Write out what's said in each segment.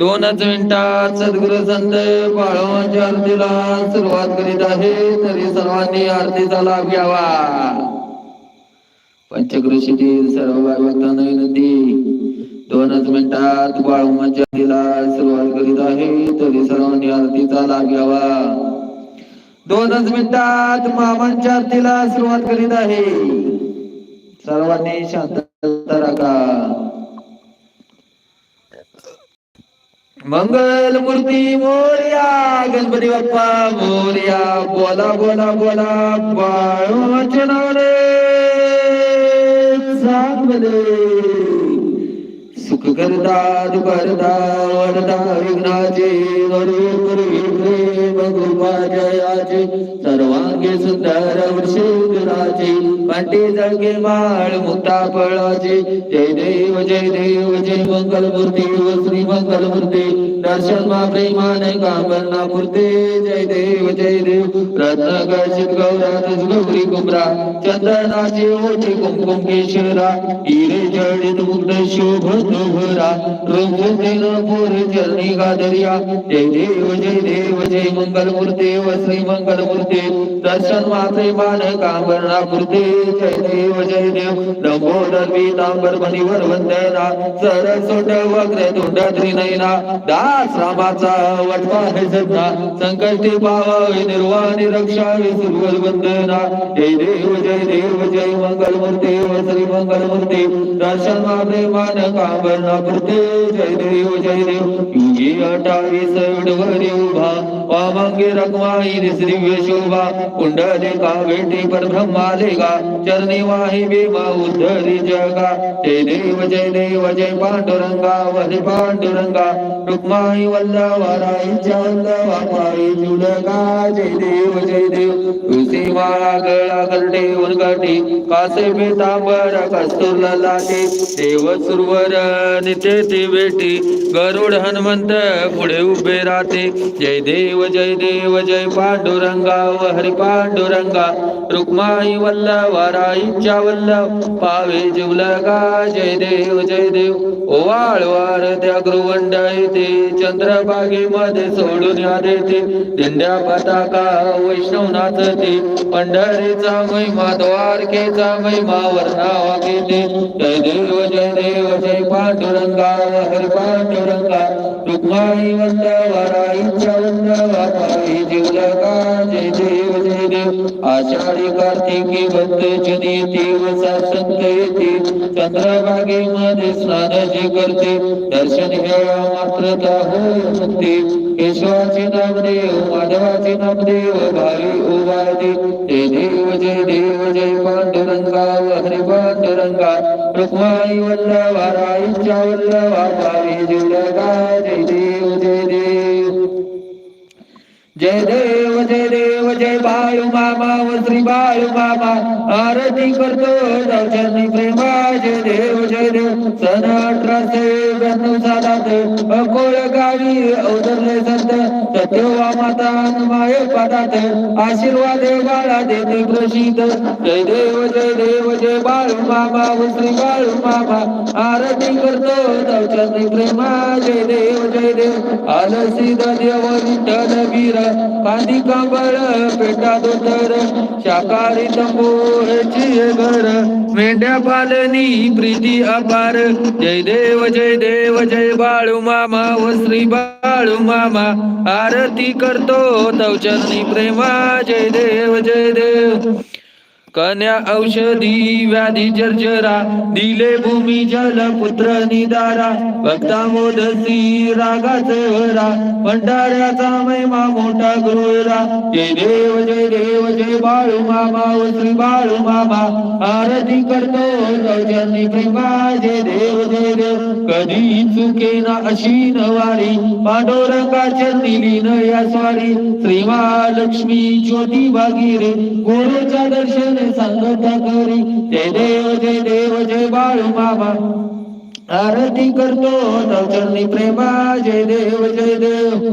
दोनच मिनिटात सद्गुरु संत बाळवांच्या आरतीला सुरुवात करीत आहे. तरी सर्वांनी आरतीचा लाभ घ्यावा. पंचकृषीतील सर्व भागवतांना विनंती दोनच मिनिटात बाळूमाच्या आरतीला सुरुवात करीत आहे. तरी सर्वांनी आरतीचा लाभ घ्यावा. दोनच मिनिटात मामांच्या आरतीला सुरुवात करीत आहे. सर्वांनी शांतता राखा. मंगल मूर्ती मोर्या गणपती बाप्पा मोर्या बोला बोला बोला बाळूमाच्या सांगले सुख करता दुखरता वरदा विघ्नाचे वरे विघ्ने भगुपा जयाचे सर्वांगे सुंदर वृषेंद्राचे कंठी जळके माळ मुक्ता फळाचे जय देव जय देव, जय मंगल मूर्ती व श्री मंगल मूर्ती दर्शन मा प्रेमाने कामना मूर्ती जय देव जय देव गौरा कुमरा कुमकुम केशरा जडित मुक्त चरणी जय देव जय देव, जय श्री दर्शन मा प्रेमाने कामना मूर्ती जय देव जय देव. लंबोदर पीतांबर वंदना सरसोट वक्र त्रिनयना दास रामाचा वटवा हे संकष्टी पावावे निर्वाणी रक्षावे सुरवल वंदना जय देव जय देव जय मंगल मूर्ती व श्री मंगल मूर्ती दर्शन प्रेमान कामना मूर्ती जय देव जय देव. अठावीस उभा वामांगी रखमाई श्री शोभा. कुंडली का भेटी पर ब्रह्मालेगा चरणी वाही भीमा उद्धरी जगा. जय देव जय देव जय पांडुरंगा वरे पांडुरंगा. रुक्माई वल्लवा राईच्या वल्लवा पायी जुडगा जय देव जय देव. तुळशी माळा गळा करडे उनगटी कासे बेतांबर कस्तूर लाटे देव सुरवर नित्य ती बेटी गरुड हनुमंत पुढे उभे राहते. जय देव जय देव जय पांडुरंगा व हरी पांडुरंगा. रुक्मा रुक्माई वल्लवा राईच्या वल्लभ पावे जिवलगा जय देव जय देव. ओवाळवार त्या गृवंड येते चंद्रबागेमध्ये सोडून या देते. दिंड्या पताका वैष्णव नाचते पंढरीचा महिमा द्वारकेचा महिमा वर्णावा केले जय देव जय देव जय पांडुरंगा हर पांडुरंगा. रुक्माई वल्लवा राईच्या वल्लवा पायी जिवलगा जय देव आषाढी कार्तिकी भक्त जनी देव संत येते. चंद्रभागे मध्ये स्नान जे करते. दर्शन घ्यावा मात्र होय मुक्ती. केशवाचे नामदेव माधवाचे नामदेव भावी उभारते. ते देव जय देव जय पांडुरंगा हरे पांडुरंगा रुक्माई वल्लवा राईच्या वल्लवा भावी जुलगा जय देव जय देव. जय देव. बाळू मामा व श्री बाळू मामा आरती करतो दर्शनी प्रेमा देव जय देव सन अठराशे ब्याण्णव सालात अकोळ गावी अवतरले संत सत्यवा माता माय पदात. आशीर्वाद बाळा देते कृषित जय देव जय देव जय बाळू मामा व श्री बाळू मामा आरती करतो दर्शनी प्रेमा जय देव जय देव आलसी देव विठ्ठल वीर कांदी कांबळ पेटा जादोतर शाकाहारी तंबू घर मेंढ्या पालनी प्रीती अपार. जय देव जय देव जय बाळू मामा व श्री बाळू मामा. आरती करतो तवचरणी प्रेमा. जय देव जय देव. कन्या औषधी व्याधी जर्जरा दिले भूमी जल पुत्र निदारा भक्ता मोदसी रागाच वरा भंडाऱ्याचा महिमा मोठा गुरुरा जय देव जय देव जय बाळू मामा व श्री बाळू मामा आरती करतो सौजन्य प्रेमा. जय देव जय देव कधी चुके ना अशी नवारी. पांडुरंगाच्या लीन या स्वारी. श्री महालक्ष्मी ज्योती भागीरे गुरुच्या दर्शन सांगता करी ते देव जे देव जे बाळू मामा आरती करतो चरणी प्रेमा. जय देव जय देव.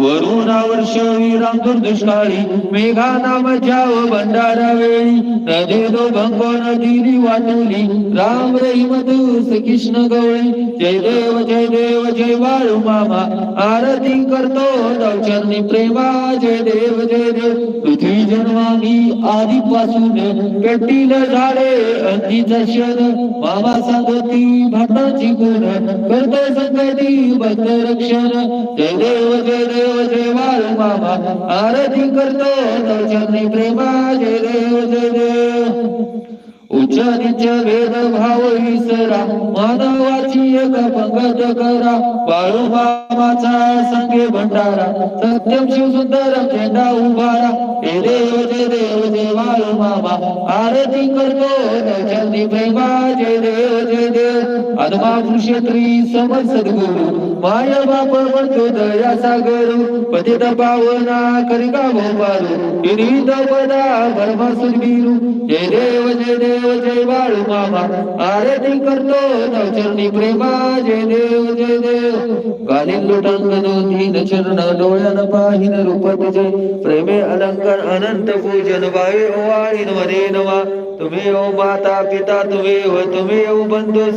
वरुणावर्ष विराम दुष्काळी मेघा नाम भंडारा वेळी नदे दो भंगो नदीरी वाटली राम रहीम दूस कृष्ण गवळी जय देव जय देव जय बाळू मामा आरती करतो दौचरणी प्रेमा जय देव जय देव पृथ्वी जन्मानी आधीपासून पेटील झाले अंती दर्शन मामा सांगती भटाची गुण करतो संगती भक्त रक्षण जय देव जय देव जय बाळू मामा आरती करतो दर्शनी प्रेमा जय देव जय देव. उच्च निच भेद भाव विसरा मानवा एक पंगत करा. बाळू बाबाचा संगे भंडारा. सत्यम शिव सुंदर झेंडा उभारा. हे देव जय देव जय बाळू मामा आरती करतो दर्शनी प्रेमा जय देव जय देव. आत्मा कृषेत्री समर सद्गुरु. माय बाप म्हणतो दया सागर. पतित पावना करिका भोपारू विनीत पदा भरमा सुरबीरू जय देव जय देव जय बाळू मामा आरती करतो नवचरणी प्रेम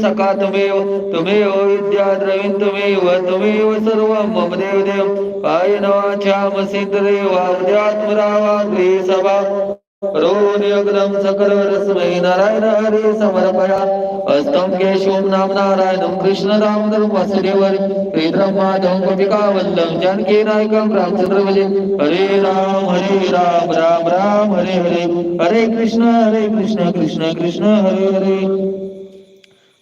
सखा तव तो विद्या सर्व मम देव देव रोनि अग्रम सकल रस्मै नारायण हरे समर्पया। अस्तम केशवम नाम नारायणम कृष्ण दामोदर वासुदेवर श्रीधरम माधवम गोपिका वल्लम जानकी नायकम रामचंद्र भजे हरे राम हरे राम राम राम हरे हरे। हरे कृष्ण हरे कृष्ण कृष्ण कृष्ण हरे हरे।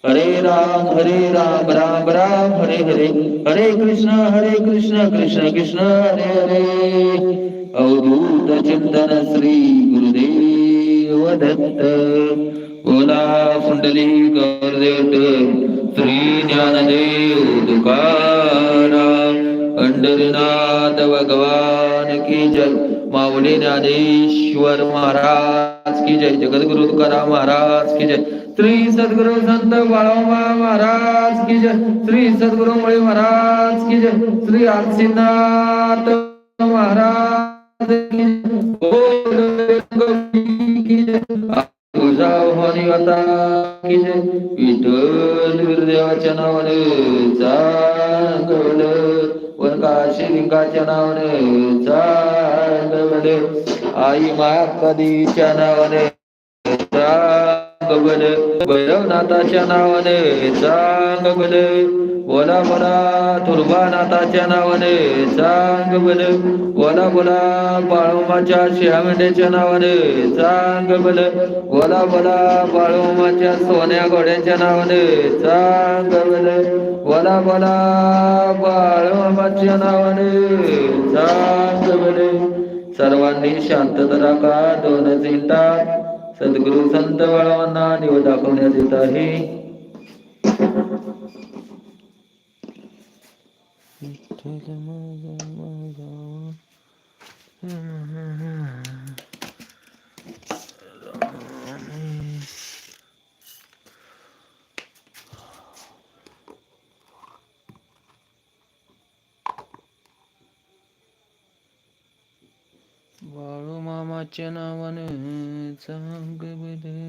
हरे राम हरे राम राम राम हरे हरे। हरे कृष्ण हरे कृष्ण कृष्ण कृष्ण हरे हरे। अवधूत चिंतन श्री गुरुदेव। दत्त बोला कुंडली गौरदेव श्री ज्ञानदेव तुकाराम। पंढरीनाथ भगवान की जय। माऊली ज्ञानेश्वर महाराज की जय। जगद्गुरु तुकाराम महाराज की जय। श्री सद्गुरु संत बाळोबा महाराज की जय। श्री सद्गुरु मुळे महाराज की जय। श्री आरसीनाथ महाराज की जय. बोल तुझा होनी आता विठ्ठल गुरुदेवाच्या नावाने चांगलं वनकाशी लिंगाच्या नावाने चांगलं आई माया कधीच्या नावाने चांग बल भैरवनाथाच्या नावाने सांग बल बोला बोला तुर्बानाथाच्या नावाने सांग बल बोला बोला बाळोमाच्या शिहामेंढ्याच्या नावाने सांग बल बोला बोला बाळोमाच्या सोन्या घोड्याच्या नावाने सांग बल बोला बोला बाळोमाच्या नावाने सांग बल सर्वांनी शांतता राखा दोन मिनिटात सद्गुरु संत बाळांना देव दाखवण्यात येत आहे. बाळू मामाच्या नावाने it's all good with you.